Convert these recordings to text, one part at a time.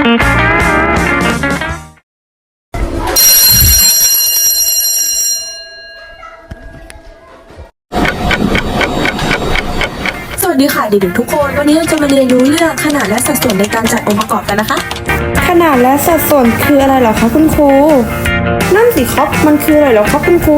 สวัสดีค่ะเด็กๆทุกคน วันนี้เราจะมาเรียนรู้เรื่องขนาดและสัดส่วนในการจัดองค์ประกอบกันนะคะ ขนาดและสัดส่วนคืออะไรเหรอคะคุณครู นั่นสิครับ มันคืออะไรหรอครับคุณครู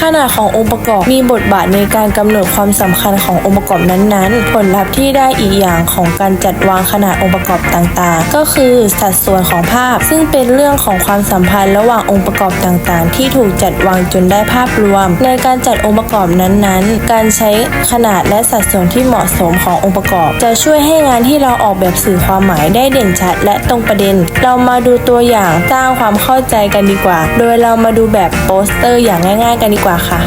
ขนาดขององค์ประกอบมีบทบาทในการกำหนดความสำคัญขององค์ประกอบนั้นๆ ผลลัพธ์ที่ได้อีกอย่างของการจัดวางขนาดองค์ประกอบต่างๆ ก็คือสัดส่วนของภาพ ซึ่งเป็นเรื่องของความสัมพันธ์ระหว่างองค์ประกอบต่างๆ ที่ถูกจัดวางจนได้ภาพรวม ในการจัดองค์ประกอบนั้นๆ การใช้ขนาดและสัดส่วนที่เหมาะสมขององค์ประกอบ จะช่วยให้งานที่เราออกแบบสื่อความหมายได้เด่นชัด และตรงประเด็น เรามาดูตัวอย่างสร้างความเข้าใจกันดีกว่าโดยเรามาดูแบบโปสเตอร์อย่างง่าย ๆ กันดีกว่าค่ะ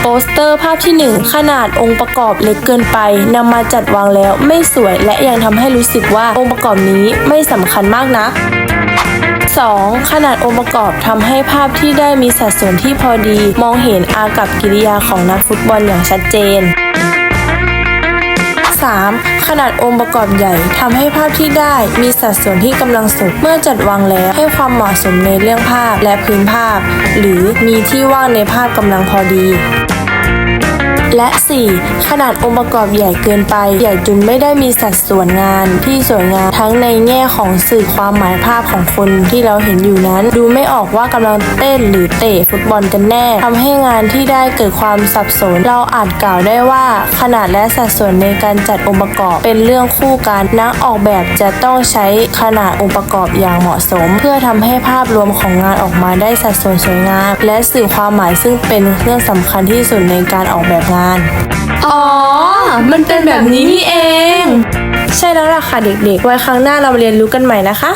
โปสเตอร์ภาพที่ 1 ขนาดองค์ประกอบเล็กเกินไปนำมาจัดวางแล้วไม่สวยและยังทำให้รู้สึกว่าองค์ประกอบนี้ไม่สำคัญมากนัก 2. ขนาดองค์ประกอบทำให้ภาพที่ได้มีสัดส่วนที่พอดี มองเห็นอากับกิริยาของนักฟุตบอลอย่างชัดเจน 3. ขนาดองค์ประกอบใหญ่ทำให้ภาพที่ได้มีสัดส่วนที่กำลังสุดเมื่อจัดวางแล้วให้ความเหมาะสมในเรื่องภาพและพื้นภาพ หรือมีที่ว่างในภาพกำลังพอดี และ 4. ขนาดองค์ประกอบใหญ่เกินไป ใหญ่จนไม่ได้มีสัดส่วนงานที่สวยงามทั้งในแง่ของสื่อความหมายภาพของคนที่เราเห็นอยู่นั้น ดูไม่ออกว่ากำลังเต้นหรือเตะฟุตบอลกันแน่ทำให้งานที่ได้เกิดความสับสน เราอาจกล่าวได้ว่า ขนาดและสัดส่วนในการจัดองค์ประกอบ เป็นเรื่องคู่กันนักออกแบบจะต้องใช้ขนาดองค์ประกอบอย่างเหมาะสม เพื่อทำให้ภาพรวมของงานออกมาได้สัดส่วนสวยงามและสื่อความหมายซึ่งเป็นเรื่องสำคัญที่สุดในการออกแบบงานาน อ๋อ มันเป็นแบบนี้นี่เอง ใช่แล้วล่ะค่ะเด็กๆ ไว้ครั้งหน้าเรามาเรียนรู้กันใหม่นะคะ